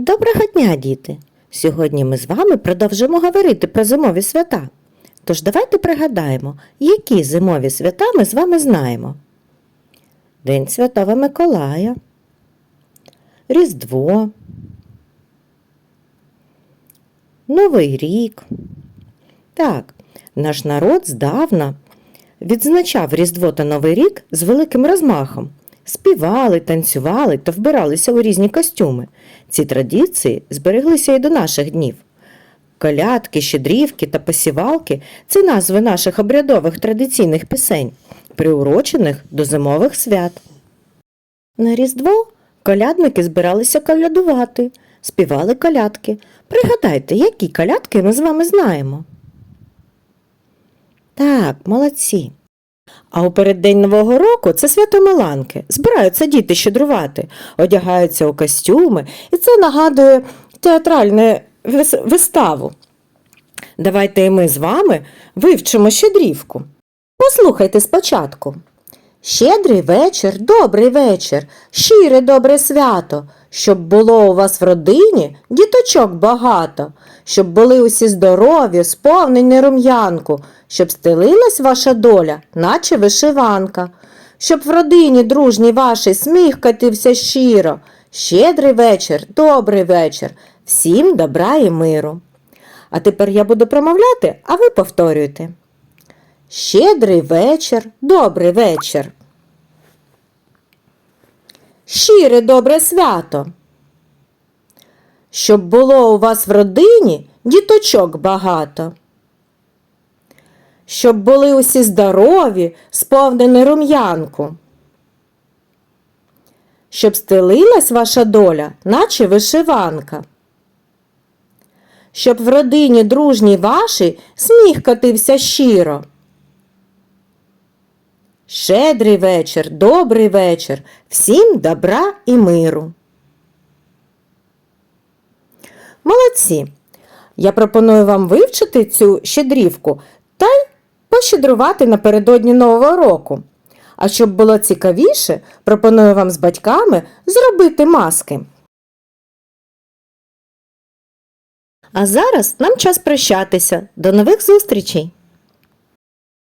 Доброго дня, діти! Сьогодні ми з вами продовжимо говорити про зимові свята. Тож давайте пригадаємо, які зимові свята ми з вами знаємо. День Святого Миколая, Різдво, Новий рік. Так, наш народ здавна відзначав Різдво та Новий рік з великим розмахом. Співали, танцювали та вбиралися у різні костюми. Ці традиції збереглися і до наших днів. Колядки, щедрівки та посівалки це назви наших обрядових традиційних пісень, приурочених до зимових свят. На Різдво колядники збиралися колядувати, співали колядки. Пригадайте, які колядки ми з вами знаємо. Так, молодці. А у переддень Нового року це свято Миланки. Збираються діти щедрувати, одягаються у костюми, і це нагадує театральну виставу. Давайте і ми з вами вивчимо щедрівку. Послухайте спочатку. Щедрий вечір, добрий вечір, щире добре свято, щоб було у вас в родині діточок багато, щоб були усі здорові, сповнені рум'янку, щоб стелилась ваша доля, наче вишиванка, щоб в родині дружній вашій сміх катився щиро. Щедрий вечір, добрий вечір, всім добра і миру. А тепер я буду промовляти, а ви повторюйте. Щедрий вечір, добрий вечір. Щире добре свято. Щоб було у вас в родині діточок багато. Щоб були усі здорові, сповнені рум'янку. Щоб стелилась ваша доля, наче вишиванка. Щоб в родині дружній вашій сміх катився щиро. Щедрий вечір, добрий вечір, всім добра і миру. Молодці! Я пропоную вам вивчити цю щедрівку та й пощедрувати напередодні Нового року. А щоб було цікавіше, пропоную вам з батьками зробити маски. А зараз нам час прощатися. До нових зустрічей!